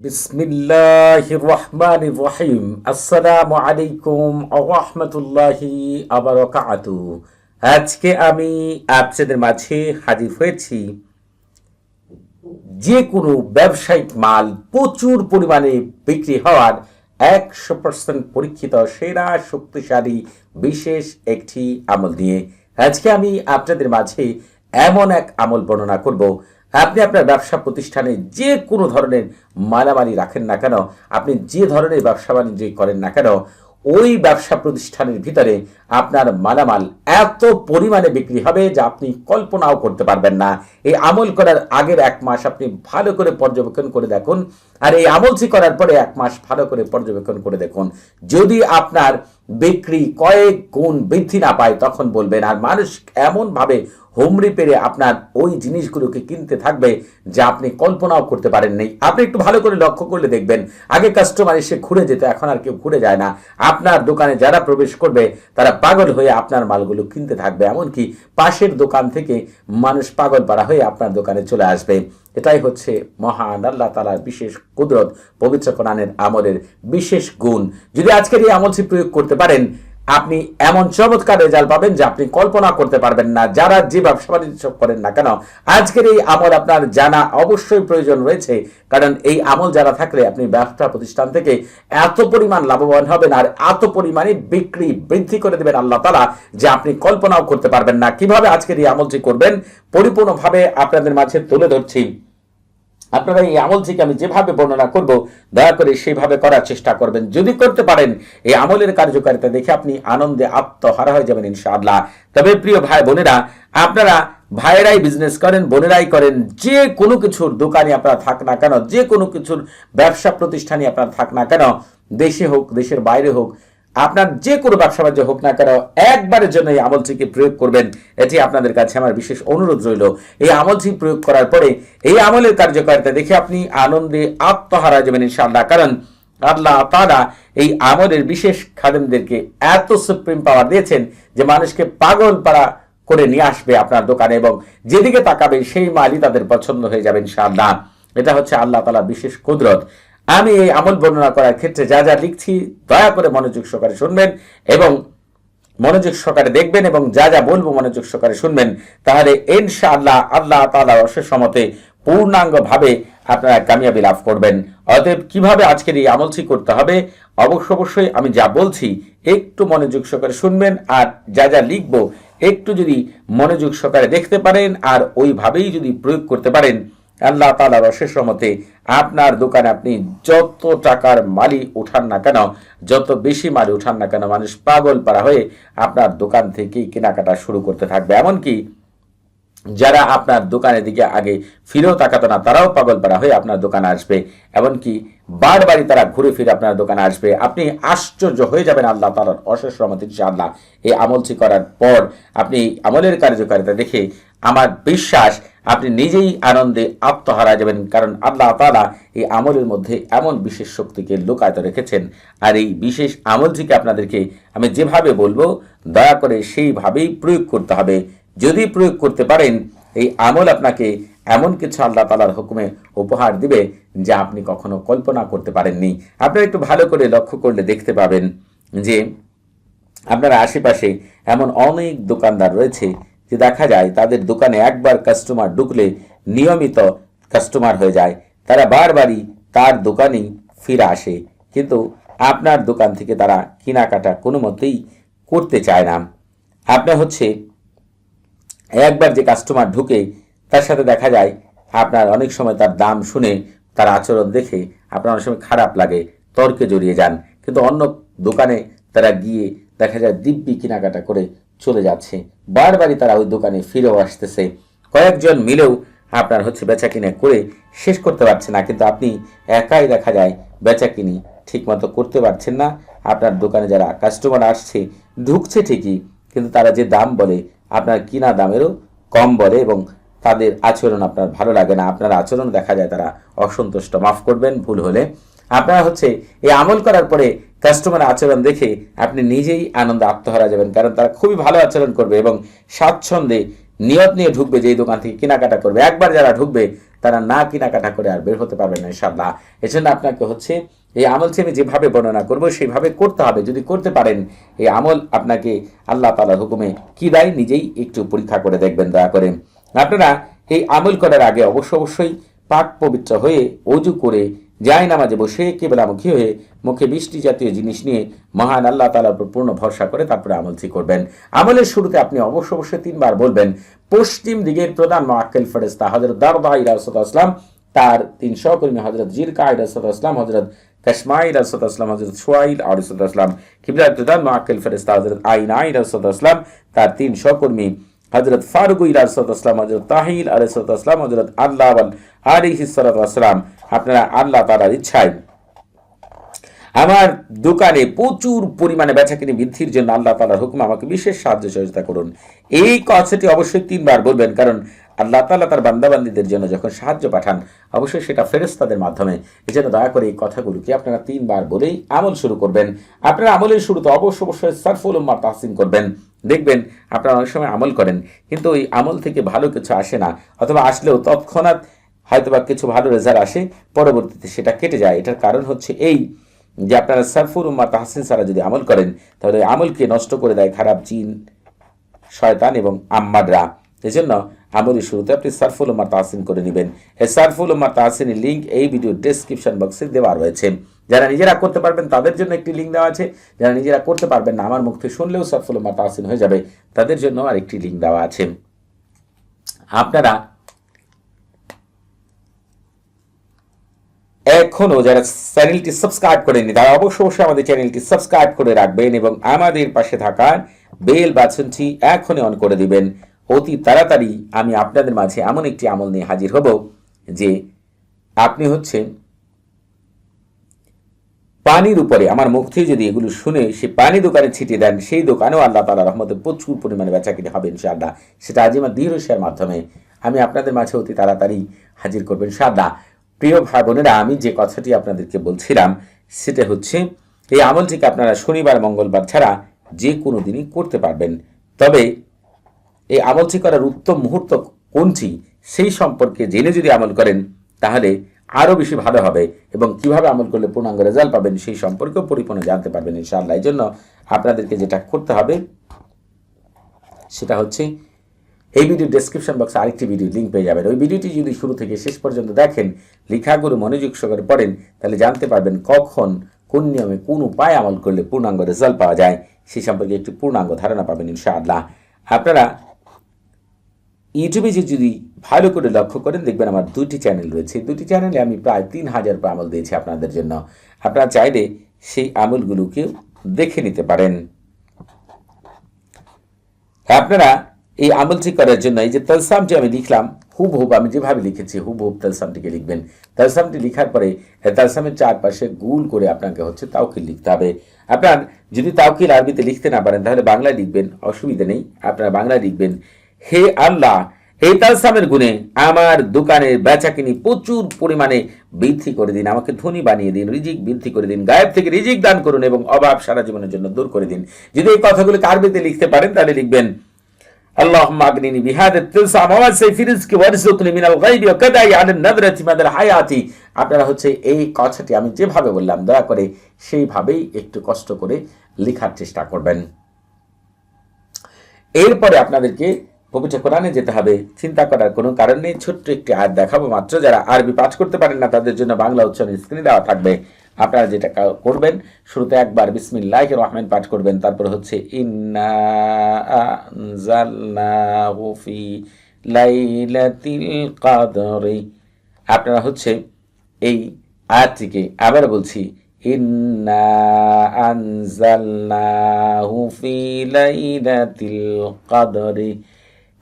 বিসমিল্লাহির রহমানির রহিম। আসসালামু আলাইকুম রহমতুল্লাহি আবারকাতু। আজকে আমি আপনাদের মাঝে হাজির হয়েছি যে কোনো ব্যবসায়িক মাল প্রচুর পরিমাণে বিক্রি হওয়ার একশো পার্সেন্ট পরীক্ষিত, সেরা, শক্তিশালী, বিশেষ একটি আমল নিয়ে আজকে আমি আপনাদের মাঝে এমন এক আমল বর্ণনা করব আপনি আপনার ব্যবসা প্রতিষ্ঠানে যে কোনো ধরনের মালামালি রাখেন না কেন, আপনি যে ধরনের ব্যবসা বাণিজ্য করেন না কেন, ওই ব্যবসা প্রতিষ্ঠানের ভিতরে আপনার মালামাল এত পরিমাণে বিক্রি হবে যা আপনি কল্পনাও করতে পারবেন না। এই আমল করার আগের এক মাস আপনি ভালো করে পর্যবেক্ষণ করে দেখুন, আর এই আমলটি করার পরে এক মাস ভালো করে পর্যবেক্ষণ করে দেখুন। যদি আপনার বিক্রি কয়েক গুণ বৃদ্ধি না পায়, তখন বলবেন, আর মানুষ এমনভাবে হুমড়ি পেরে আপনার ওই জিনিসগুলোকে কিনতে থাকবে যা আপনি কল্পনাও করতে পারেননি। আপনি একটু ভালো করে লক্ষ্য করলে দেখবেন, আগে কাস্টমার এসে ঘুরে যেত, এখন আর কেউ ঘুরে যায় না। আপনার দোকানে যারা প্রবেশ করবে, তারা পাগল হয়ে আপনার মালগুলো কিনতে থাকবে। এমনকি পাশের দোকান থেকে মানুষ পাগল পাড়া হয়ে আপনার দোকানে চলে আসবে। এটাই হচ্ছে মহান আল্লাহ তালার বিশেষ কুদরত, পবিত্র কোরআনের আমলের বিশেষ গুণ। যদি আজকের এই আমলটি প্রয়োগ করতে পারেন আপনি এমন চমৎকার রেজাল্ট পাবেন যে আপনি কল্পনা করতে পারবেন না, যারা যে ব্যবসা বাণিজ্য করেন না কেন। আজকের এই আমল আপনার জানা অবশ্যই প্রয়োজন রয়েছে, কারণ এই আমল যারা থাকলে আপনি ব্যবসা প্রতিষ্ঠান থেকে এত পরিমাণ লাভবান হবেন আর এত পরিমাণে বিক্রি বৃদ্ধি করে দেবেন আল্লাহ তালা যে আপনি কল্পনাও করতে পারবেন না। কীভাবে আজকের এই আমলটি করবেন, পরিপূর্ণভাবে আপনাদের মাঝে তুলে ধরছি। আপনারা এই আমল থেকে আমি যেভাবে বর্ণনা করব, দয়া করে সেইভাবে করার চেষ্টা করবেন। যদি করতে পারেন, এই আমলের কার্যকারিতা দেখে আপনি আনন্দে আত্মহারা হয়ে যাবেন ইনশাআল্লাহ। তবে প্রিয় ভাই বোনেরা, আপনারা ভাইয়েরাই বিজনেস করেন, বোনেরাই করেন, যে কোনো কিছুর দোকানে আপনারা থাক না কেন, যে কোনো কিছুর ব্যবসা প্রতিষ্ঠানে আপনারা থাক না কেন, দেশে হোক, দেশের বাইরে হোক আপনার যে কোনো ব্যবসা বাণিজ্য হোক না কেন, একবারের জন্য এই আমলটিকে প্রয়োগ করবেন। এটি আপনাদের কাছে আমার বিশেষ অনুরোধ রইল। এই আমলটি প্রয়োগ করার পরে এই আমলের কার্যকারিতা দেখে আপনি আনন্দে আত্মহারা যাবেন ইনশাআল্লাহ। কারণ আল্লাহ তারা এই আমলের বিশেষ খাদেমদেরকে এত সুপ্রিম পাওয়ার দিয়েছেন যে মানুষকে পাগল পাড়া করে নিয়ে আসবে আপনার দোকানে এবং যেদিকে তাকাবে সেই মালই তাদের পছন্দ হয়ে যাবে ইনশাআল্লাহ। এটা হচ্ছে আল্লাহ তালা বিশেষ কুদরত। আমি এই আমল বর্ণনা করার ক্ষেত্রে যা যা লিখছি, দয়া করে মনোযোগ সহকারে শুনবেন এবং মনোযোগ সহকারে দেখবেন এবং যা যা বলব মনোযোগ সহকারে শুনবেন। তাহলে ইনশা আল্লাহ আল্লাহ তালা অশেষ সমতে পূর্ণাঙ্গভাবে আপনারা কামিয়াবি লাভ করবেন। অতএব কীভাবে আজকের এই আমলটি করতে হবে? অবশ্য অবশ্যই আমি যা বলছি, একটু মনোযোগ সহকারে শুনবেন আর যা যা লিখব, একটু যদি মনোযোগ সহকারে দেখতে পারেন আর ওইভাবেই যদি প্রয়োগ করতে পারেন আল্লাহ তালার অশেষ মতে আপনার দোকানে আপনি যত টাকার মালি উঠান না কেন, যত বেশি মালি উঠান না কেন, মানুষ পাগল পাড়া হয়ে আপনার দোকান থেকেই কেনাকাটা শুরু করতে থাকবে। এমনকি যারা আপনার দোকানের দিকে আগে ফিরেও তাকাতো না, তারাও পাগল পাড়া হয়ে আপনার দোকানে আসবে। এমনকি বারবারই তারা ঘুরে ফিরে আপনার দোকানে আসবে। আপনি আশ্চর্য হয়ে যাবেন আল্লাহ তালার অশেষ রহমত আল্লাহ এই আমলটি করার পর আপনি আমলের কার্যকারিতা দেখে আমার বিশ্বাস আপনি নিজেই আনন্দে আত্মহারা যাবেন, কারণ আল্লাহ তালা এই আমলের মধ্যে এমন বিশেষ শক্তিকে লুকায়ত রেখেছেন। আর এই বিশেষ আমলটিকে আপনাদেরকে আমি যেভাবে বলব, দয়া করে সেইভাবেই প্রয়োগ করতে হবে। যদি প্রয়োগ করতে পারেন, এই আমল আপনাকে এমন কিছু আল্লাহ তালার হুকুমে উপহার দিবে যা আপনি কখনো কল্পনা করতে পারেননি। আপনারা একটু ভালো করে লক্ষ্য করলে দেখতে পাবেন যে আপনার আশেপাশে এমন অনেক দোকানদার রয়েছে যে দেখা যায় তাদের দোকানে একবার কাস্টমার ঢুকলে নিয়মিত কাস্টমার হয়ে যায়। তারা বারবারই তার দোকানেই ফিরে আসে। কিন্তু আপনার দোকান থেকে তারা কেনাকাটা কোনো মতেই করতে চায় না। আপনার হচ্ছে একবার যে কাস্টমার ঢুকে, তার সাথে দেখা যায় আপনার অনেক সময় তার দাম শুনে, তার আচরণ দেখে আপনার অনেক সময় খারাপ লাগে, তর্কে জড়িয়ে যান। কিন্তু অন্য দোকানে তারা গিয়ে দেখা যায় দিব্যি কেনাকাটা করে চলে যাচ্ছে। বারবারই তারা ওই দোকানে ফিরেও আসতেছে। কয়েকজন মিলেও আপনার হচ্ছে বেচা কিনে করে শেষ করতে পারছে না। কিন্তু আপনি একাই দেখা যায় বেচা কিনি ঠিকমতো করতে পারছেন না। আপনার দোকানে যারা কাস্টমার আসছে, ঢুকছে ঠিকই, কিন্তু তারা যে দাম বলে, আপনার কিনা দামেরও কম বলে এবং তাদের আচরণ আপনার ভালো লাগে না। আপনার আচরণ দেখা যায় তারা অসন্তুষ্ট। মাফ করবেন, ভুল হলে। আপনারা হচ্ছে এই আমল করার পরে কাস্টমার আচরণ দেখে আপনি নিজেই আনন্দ আত্মহারা যাবেন, কারণ তারা খুবই ভালো আচরণ করবে এবং স্বাচ্ছন্দ্যে নিয়ত নিয়ে ঢুকবে যে এই দোকান থেকে কেনাকাটা করবে। একবার যারা ঢুকবে, তারা না কেনাকাটা করে আর বের হতে পারবে না ইনশাল্লাহ এজন্য আপনাকে হচ্ছে এই আমলটি আমি যেভাবে বর্ণনা করব, সেইভাবে করতে হবে। যদি করতে পারেন, এই আমল আপনাকে আল্লাহ তালার হুকুমে কি দেয়, নিজেই একটু পরীক্ষা করে দেখবেন, দয়া করে। আপনারা এই আমল করার আগে অবশ্য অবশ্যই পাক পবিত্র হয়ে অজু করে যায় নামাজে বসে কেবলামুখী হয়ে মুখে বৃষ্টি জাতীয় জিনিস নিয়ে মহান আল্লাহ তালার উপর পূর্ণ ভরসা করে তারপরে আমল আমলটি করবেন। আমলের শুরুতে আপনি অবশ্য অবশ্যই তিনবার বলবেন, পশ্চিম দিকের প্রধান মাক্কেল ফেরেস্তা হজরত দারদা আসলাম তার তিন সহকর্মী হজরত জিরকা ইরাসতাম হজরত কশমাই রাসুলাম হজরত সোয়াইল আলিসাল্লাম কিবলার প্রধান মাক্কেল ফেরেস্তা হজরত আইনা ইরাসতাম তার তিন সহকর্মী হজরত ফারুক ইরাসতাম হজরত তাহিল আলিসাল্লাম হজরত আল্লাহ আলী আপনারা আল্লাহ তালার ইচ্ছায়। আমার দোকানে প্রচুর পরিমাণে বেচাকিনি বৃদ্ধির জন্য আল্লাহ তালার হুকুম, আমাকে বিশেষ সাহায্য সহযোগিতা করুন। এই কথাটি অবশ্যই তিনবার বলবেন, কারণ আল্লাহ তালা তার বান্দাবান্দিদের জন্য যখন সাহায্য পাঠান, অবশ্যই সেটা ফেরেস্তাদের মাধ্যমে। এই জন্য দয়া করে এই কথাগুলোকে আপনারা তিনবার বলেই আমল শুরু করবেন। আপনারা আমলের শুরুতে অবশ্য অবশ্যই সারফুল উম্মার করবেন। দেখবেন আপনারা অনেক সময় আমল করেন, কিন্তু ওই আমল থেকে ভালো কিছু আসে না, অথবা আসলেও তৎক্ষণাৎ হয়তোবা কিছু ভালো রেজাল্ট আসে, পরবর্তীতে সেটা কেটে যায়। এটার কারণ হচ্ছে এই যে আপনারা সারফুর উম্মা তাহসিন সারা যদি আমল করেন, তাহলে আমলকে নষ্ট করে দেয় খারাপ জিন, শয়তান এবং আম্মাদরা। এই জন্য আমলের শুরুতে আপনি সারফুল উম্মা তাহসিন করে নেবেন। এই সারফুল উম্মা তাহসিনের লিঙ্ক এই ভিডিও ডেসক্রিপশন বক্সে দেওয়া রয়েছে। যারা নিজেরা করতে পারবেন, তাদের জন্য একটি লিঙ্ক দেওয়া আছে। যারা নিজেরা করতে পারবেন না, আমার মুখ থেকে শুনলেও সারফুল উম্মা তাহসিন হয়ে যাবে। তাদের জন্য আরেকটি লিঙ্ক দেওয়া আছে। আপনারা এখনও যারা চ্যানেলটি সাবস্ক্রাইব করেনি তারা অবশ্যই অবশ্যই আমাদের চ্যানেলটি সাবস্ক্রাইব করে রাখবেন এবং আমাদের পাশে থাকা বেল বাটনটি এখনই অন করে দিবেন। অতি তাড়াতাড়ি আমি আপনাদের মাঝে এমন একটি আমল নিয়ে হাজির হব যে আপনি হচ্ছে পানির উপরে, আমার মুখ থেকে যদি এগুলো শুনে সে পানি দোকানে ছিটিয়ে দেন, সেই দোকানেও আল্লাহ তালা রহমতে প্রচুর পরিমাণে বেচাকিনি হবে ইনশাআল্লাহ। সেটা আজ আমার দৃঢ় শেয়ার মাধ্যমে। আমি আপনাদের মাঝে অতি তাড়াতাড়ি হাজির করবেন ইনশাআল্লাহ। প্রিয় ভাই বোনেরা, আমি যে কথাটি আপনাদেরকে বলছিলাম, সেটা হচ্ছে, এই আমলটিকে আপনারা শনিবার, মঙ্গলবার ছাড়া যে কোনো দিনই করতে পারবেন। তবে এই আমলটি করার উত্তম মুহূর্ত কোনটি, সেই সম্পর্কে জেনে যদি আমল করেন, তাহলে আরও বেশি ভালো হবে এবং কীভাবে আমল করলে পূর্ণাঙ্গ রেজাল্ট পাবেন সেই সম্পর্কেও পরিপূর্ণ জানতে পারবেন ইনশাআল্লাহ। এই জন্য আপনাদেরকে যেটা করতে হবে, সেটা হচ্ছে এই ভিডিও ডেসক্রিপশন বক্সে আরেকটি ভিডিও লিঙ্ক পেয়ে যাবেন। ওই ভিডিওটি যদি শুরু থেকে শেষ পর্যন্ত দেখেন লেখাগুলো মনোযোগ সহকারে পড়েন, তাহলে জানতে পারবেন কখন, কোন নিয়মে, কোন উপায় আমল করলে পূর্ণাঙ্গ রেজাল্ট পাওয়া যায়, সেই সম্পর্কে একটি পূর্ণাঙ্গ ধারণা পাবেন ইনশাআল্লাহ। আপনারা ইউটিউবে যে যদি ভালো করে লক্ষ্য করেন, দেখবেন আমার দুটি চ্যানেল রয়েছে। দুটি চ্যানেলে আমি প্রায় তিন হাজার আমল দিয়েছি আপনাদের জন্য। আপনারা চাইলে সেই আমলগুলোকে দেখে নিতে পারেন। আপনারা এই আমলটি করার জন্য, এই যে তলসামটি আমি লিখলাম হুব হুব আমি যেভাবে লিখেছি হুব হুব তালসামটিকে লিখবেন। তালসামটি লিখার পরে তালসামের চারপাশে গুল করে আপনাকে হচ্ছে তাওকিল লিখতে হবে। আপনার যদি তাওকিল আরবিতে লিখতে না পারেন, তাহলে বাংলায় লিখবেন, অসুবিধা নেই। আপনারা বাংলায় লিখবেন হে আল্লাহ, হে তালসামের গুণে আমার দোকানের বেচা কিনি প্রচুর পরিমাণে বৃদ্ধি করে দিন। আমাকে ধনী বানিয়ে দিন, রিজিক বৃদ্ধি করে দিন, গায়েব থেকে রিজিক দান করুন এবং অভাব সারা জীবনের জন্য দূর করে দিন। যদি এই কথাগুলি কার্বিতে লিখতে পারেন, তাহলে লিখবেন আল্লাহ মাগনিনি সেই মিনাল গাইবি ও নাদরাতি হায়াতি। আপনারা হচ্ছে এই কথাটি আমি যেভাবে বললাম, দয়া করে সেইভাবেই একটু কষ্ট করে লেখার চেষ্টা করবেন। এরপরে আপনাদেরকে পবিত্র কোরআনে যেতে হবে। চিন্তা করার কোনো কারণ নেই। ছোট্ট একটি আয়াত দেখাবো মাত্র। যারা আরবি পাঠ করতে পারেন না, তাদের জন্য বাংলা উচ্চারণ স্ক্রিনে দেওয়া থাকবে। আপনারা যেটা করবেন, শুরুতে একবার বিসমিল্লাহ রহমান পাঠ করবেন। তারপর হচ্ছে আপনারা হচ্ছে এই আয়াতটিকে আবার বলছি, ইন্না আনজালনাহু ফি লাইলাতিল কাদরি।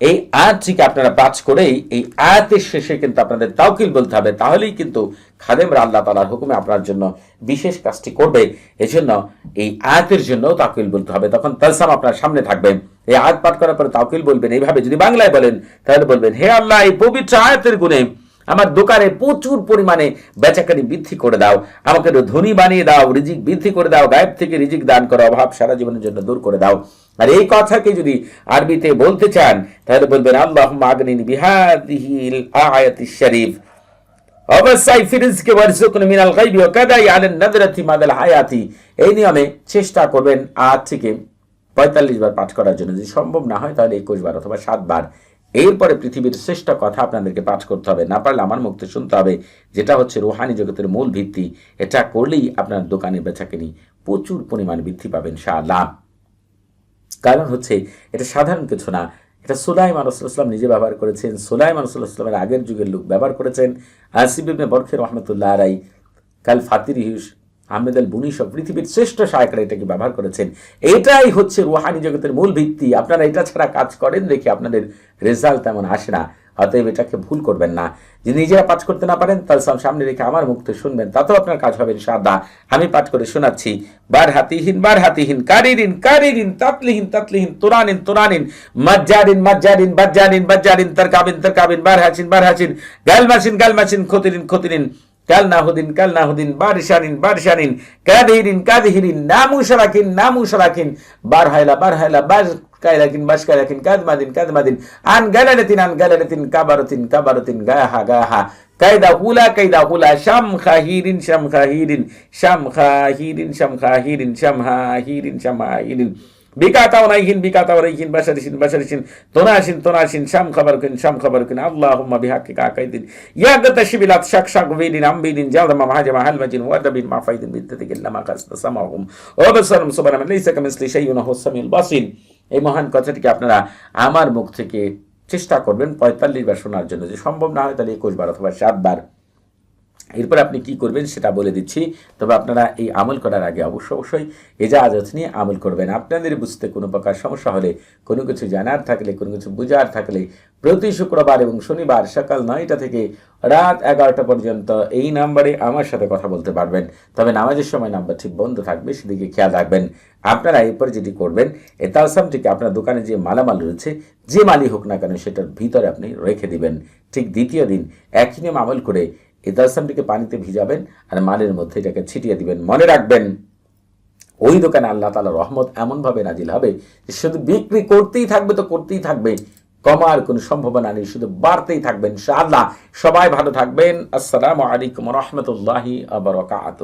এই আয়াতটিকে আপনারা পাঁচ করেই, এই আয়াতের শেষে কিন্তু আপনাদের তাওকিল বলতে হবে। তাহলেই কিন্তু খাদেমরা আল্লাহ তালার হুকুমে আপনার জন্য বিশেষ কাজটি করবে। এই জন্য এই আয়াতের জন্য তাওকিল বলতে হবে। তখন তালসাম আপনার সামনে থাকবেন। এই আয়াত পাঠ করার পরে তাওকিল বলবেন। এইভাবে যদি বাংলায় বলেন, তাহলে বলবেন, হে আল্লাহ, এই পবিত্র আয়াতের গুণে আমার দোকানে প্রচুর পরিমাণে বেচাকারি বৃদ্ধি করে দাও, আমাকে ধনী বানিয়ে দাও, রিজিক বৃদ্ধি করে দাও, গায়েব থেকে রিজিক দান করো, অভাব সারা জীবনের জন্য দূর করে দাও। আর এই কথাকে যদি আরবিতে বলতে চান, তাহলে বলবেন আল্লাহ বিহাদিহিল আয়াতি শরীফ অবশ্যই ফিরিজকে ওয়ারজুকুন মিনাল কাদাই নাদরাতি মাদাল হায়াতি। এই নিয়মে চেষ্টা করবেন আজ থেকে পঁয়তাল্লিশ বার পাঠ করার জন্য। যদি সম্ভব না হয়, তাহলে একুশ বার অথবা সাত বার। এরপরে পৃথিবীর শ্রেষ্ঠ কথা আপনাদেরকে পাঠ করতে হবে। না পারলে আমার মুক্তি শুনতে হবে, যেটা হচ্ছে রুহানি জগতের মূল ভিত্তি। এটা করলেই আপনার দোকানে বেচাকেনি প্রচুর পরিমাণ বৃদ্ধি পাবেন শাহ কারণ হচ্ছে, এটা সাধারণ কিছু না। এটা সুলাইমান রসুলাম নিজে ব্যবহার করেছেন। সুলাইমান রসুল্লাহামের আগের যুগের লোক ব্যবহার করেছেন। ইবনে বরখের রহমতুল্লাহ আলাই কাল ফাতির হিউস, আহমেদ আল বুনি পৃথিবীর শ্রেষ্ঠ সায়করা এটাকে ব্যবহার করেছেন। এটাই হচ্ছে রুহানি জগতের মূল ভিত্তি। আপনারা এটা ছাড়া কাজ করেন দেখে আপনাদের রেজাল্ট তেমন আসে না। অতএব এটাকে ভুল করবেন না। যে নিজেরা পাঠ করতে না পারেন, তাহলে সব সামনে রেখে আমার মুক্ত শুনবেন, তাতেও আপনার কাজ হবে সাদা আমি পাঠ করে শোনাচ্ছি, বার হাতিহীন বার হাতিহীন, কারিরিন কারিরিন, তাতলিহীন তাতলিহীন, তুরানিন তুরানিন, মজ্জারিন মজ্জারিন, বাজ্জারিন বাজ্জারিন, তরকাবিন তরকাবিন, বার হাসিন বার হাসিন, গালমাসিন গালমাসিন, খতিরিন খতিরিন কাল নাহুদিন কাল নাহুদিন বারিশানিন বারিশানিন কাদিহিরিন কাদিহিরিন নামু সারাকিন নামু সারাকিন বার হাইলা বার হাইলা বার কাইলাকিন বাস কাইলাকিন কাদমাদিন কাদমাদিন আন গালালাতিন আন গালালাতিন কাবারতিন কাবারতিন, গাহা গাহা। কায়দা হুলা কায়দা হুলা শাম খাহিরিন শাম খাহিরিন শাম খাহিরিন শাম খাহিরিন শাম হাহিরিন শাম হাহিরিন বিকাতাও নাইহিন বিকাতাও রাইহিন বাশারিসিন বাশারিসিন, তোনাসিন তোনাসিন, শাম খাবারকিন, শাম খবর খাবারকিন, আল্লাহুম্মা বিহাক্কি কাকাইদিন ইয়া গতাশিবিলাত শাক শাক বিদিন আমবিদিন, জালমা মাহাজামা হালমাজিন, ওয়াদাবিন মাফাইদিন বিদ্দাতিক ইল্লামা কাসতা সামাহুম। ওয়া বাসারুম সুবহানাল্লাহ লাইসা কামিসলি শাইউন, হুয়া সামিউল বাসির। এই মহান কথাটিকে আপনারা আমার মুখ থেকে চেষ্টা করবেন পঁয়তাল্লিশ বার শোনার জন্য যে সম্ভব না হয় তাহলে একুশ বার অথবা সাত বার। এরপর আপনি কি করবেন সেটা বলে দিচ্ছি। তবে আপনারা এই আমল করার আগে অবশ্য অবশ্যই এজাজত নিয়ে আমল করবেন। আপনাদের বুঝতে কোনো প্রকার সমস্যা হলে কোনো কিছু জানার থাকলে, কোনো কিছু বুঝার থাকলে প্রতি শুক্রবার এবং শনিবার সকাল নয়টা থেকে রাত এগারোটা পর্যন্ত এই নাম্বারে আমার সাথে কথা বলতে পারবেন। তবে নামাজের সময় নাম্বারটি বন্ধ থাকবে, সেদিকে খেয়াল রাখবেন। আপনারা এরপর যেটি করবেন এ তালসামটিকে আপনার দোকানে যে মালামাল রয়েছে, যে মালই হোক না কেন, সেটার ভিতরে আপনি রেখে দিবেন। ঠিক দ্বিতীয় দিন একই নিয়ম আমল করে এই দর্শনটিকে পানিতে ভিজাবেন আর মালের মধ্যে এটাকে ছিটিয়ে দিবেন। মনে রাখবেন, ওই দোকানে আল্লাহ তালা রহমত এমনভাবে নাজিল হবে যে শুধু বিক্রি করতেই থাকবে তো করতেই থাকবে। কমার কোনো সম্ভাবনা নেই, শুধু বাড়তেই থাকবেন আল্লাহ সবাই ভালো থাকবেন। আসসালামু আলাইকুম রহমতুল্লাহি আবরকাত